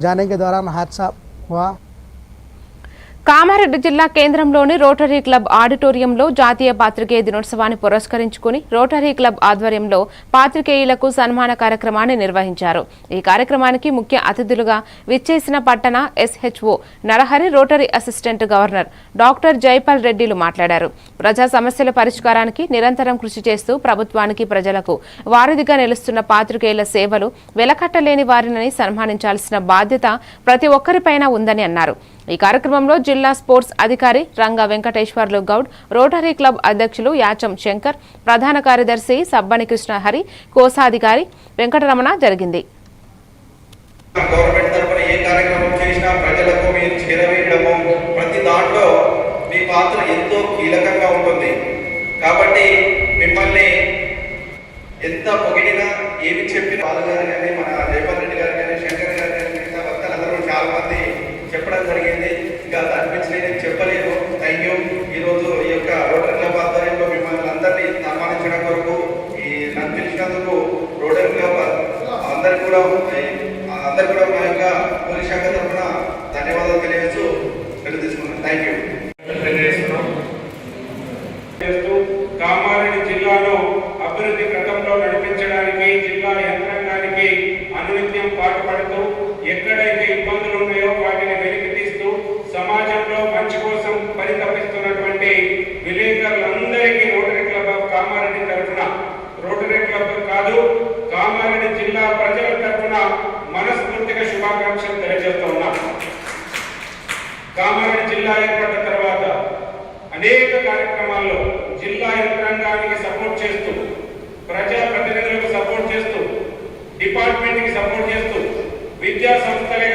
जाने के दौरान हादसा हुआ। కామారెడ్డి జిల్లా కేంద్రంలోని రోటరీ క్లబ్ ఆడిటోరియంలో జాతీయ పాత్రికేయ దినోత్సవాన్ని పురస్కరించుకుని రోటరీ క్లబ్ ఆధ్వర్యంలో పాత్రికేయులకు సన్మాన కార్యక్రమాన్ని నిర్వహించారు. ఈ కార్యక్రమానికి ముఖ్య అతిథులుగా విచ్చేసిన పట్టణ SHO Narahari rotary assistant governor doctor Jaipal రెడ్డిలు మాట్లాడారు. ప్రజా సమస్యల పరిష్కారానికి నిరంతరం కృషి చేస్తూ ప్రభుత్వానికి ప్రజలకు వారధిగా నిలుస్తున్న పాత్రికేయుల సేవలు వెలకట్టలేని వారిని సన్మానించాల్సిన బాధ్యత ప్రతి ఒక్కరిపైన ఉందని అన్నారు. ఈ కార్యక్రమంలో జిల్లా స్పోర్ట్స్ అధికారి రంగా వెంకటేశ్వర్లు గౌడ్ రోటరీ క్లబ్ అధ్యక్షులు యాచం శంకర్ ప్రధాన కార్యదర్శి సబ్బని కృష్ణహరి కోశాధికారి వెంకటరమణ జరిగింది. కాబట్టి మిమ్మల్ని ఎంత పొగిడినా ఏమి చెప్పినా బాలు చెప్పడం జరిగింది. ఇంకా అనిపించిన నేను చెప్పలేను థ్యాంక్ యూ ఈరోజు ఈ యొక్క రోటరీ క్లబ్ ఆధ్వర్యంలో మిమ్మల్ని అందరినీ సన్మానించడం కొరకు ఈ నన్ను పిలిచినందుకు రోటరీ క్లబ్ అందరు కూడా అందరు కూడా మా యొక్క పోలీస్ శాఖ తరఫున ధన్యవాదాలు తెలియజేస్తూ వెళ్ళి తీసుకున్నాను థ్యాంక్ యూ కామారెడ్డి జిల్లాలో అభివృద్ధి పథంలో నడిపించడానికి జిల్లా యంత్రాంగానికి అనునిత్యం పాటుపడుతూ ఎక్కడైతే ఇబ్బందులు ప్రజల తరఫున మనస్ఫూర్తిగా శుభాకాంక్షలు తెలియజేస్తా ఉన్నా. కామారెడ్డి జిల్లా ఏర్పడ్డ తర్వాత అనేక కార్యక్రమాల్లో జిల్లా యంత్రాంగానికి సపోర్ట్ చేస్తూ ప్రజా ప్రతినిధులకు సపోర్ట్ చేస్తూ డిపార్ట్మెంట్కి సపోర్ట్ చేస్తూ విద్యా సంస్థలే